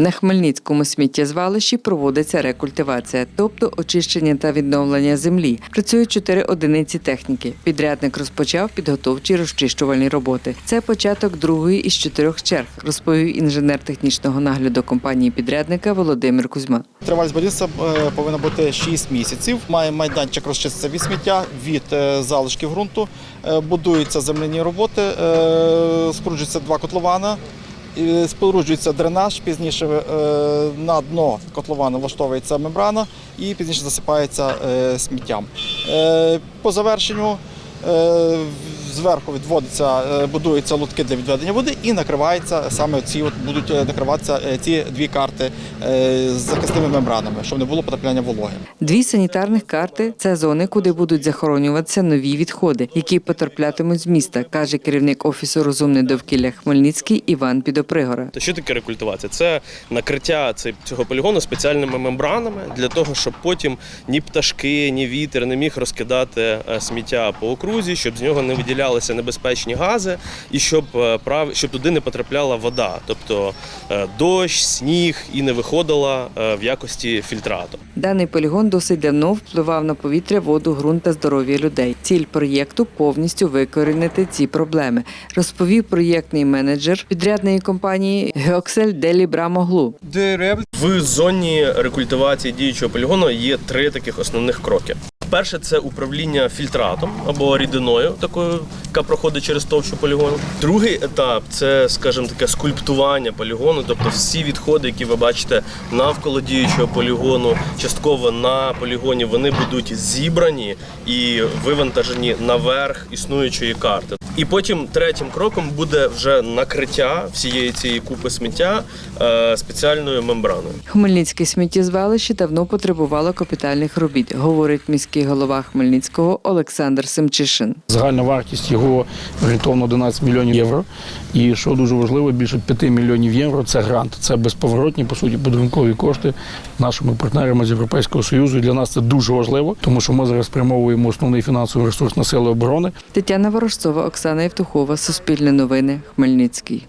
На Хмельницькому сміттєзвалищі проводиться рекультивація, тобто очищення та відновлення землі. Працюють чотири одиниці техніки. Підрядник розпочав підготовчі розчищувальні роботи. Це початок другої із чотирьох черг, розповів інженер технічного нагляду компанії підрядника Володимир Кузьма. Тривалість будівництва е, повинна бути 6 місяців. Має майданчик розчиститься від сміття, від е, залишків ґрунту. Е, Будуються земляні роботи, споруджуються два котлована. Споруджується дренаж, пізніше е, на дно котлована влаштовується мембрана і пізніше засипається е, сміттям. Е, По завершенню зверху відводиться, е, будуються лотки для відведення води і накривається саме ці от будуть е, накриватися е, ці дві карти з захисними мембранами, щоб не було потрапляння вологи. Дві санітарних карти це зони, куди будуть захоронюватися нові відходи, які потраплятимуть з міста, каже керівник офісу розумне довкілля Хмельницький Іван Підопригора. То що таке рекультивація? Це накриття цей- цього полігону спеціальними мембранами для того, щоб потім ні пташки, ні вітер не міг розкидати сміття по окрузі, щоб з нього не виділялися небезпечні гази і щоб е, прав... щоб туди не потрапляла вода, тобто е, дощ, сніг і не виходила е, в якості фільтрату. Даний полігон досить давно впливав на повітря, воду, ґрунт та здоров'я людей. Ціль проєкту повністю викорінити ці проблеми, розповів проєктний менеджер підрядної компанії Геоксель Делі Брамоглу. В зоні рекультивації діючого полігону є три таких основних кроки. Перше це управління фільтратом або рідиною, такою, яка проходить через товщу полігону. Другий етап це, скажімо таке, скульптування полігону, тобто всі відходи, які ви бачите навколо діючого полігону, частково на полігоні, вони будуть зібрані і вивантажені наверх існуючої карти. І потім третім кроком буде вже накриття всієї цієї купи сміття е, спеціальною мембраною. Хмельницьке сміттєзвалище давно потребувало капітальних робіт, говорить міський голова Хмельницького Олександр Семчишин. Загальна вартість його орієнтовно 11 мільйонів євро. І що дуже важливо, більше 5 мільйонів євро це грант. Це безповоротні, по суті, подарункові кошти нашими партнерами з Європейського Союзу. І для нас це дуже важливо, тому що ми зараз спрямовуємо основний фінансовий ресурс на сили оборони. Тетяна Ворожцова, Оксана Євтухова, Суспільне новини, Хмельницький.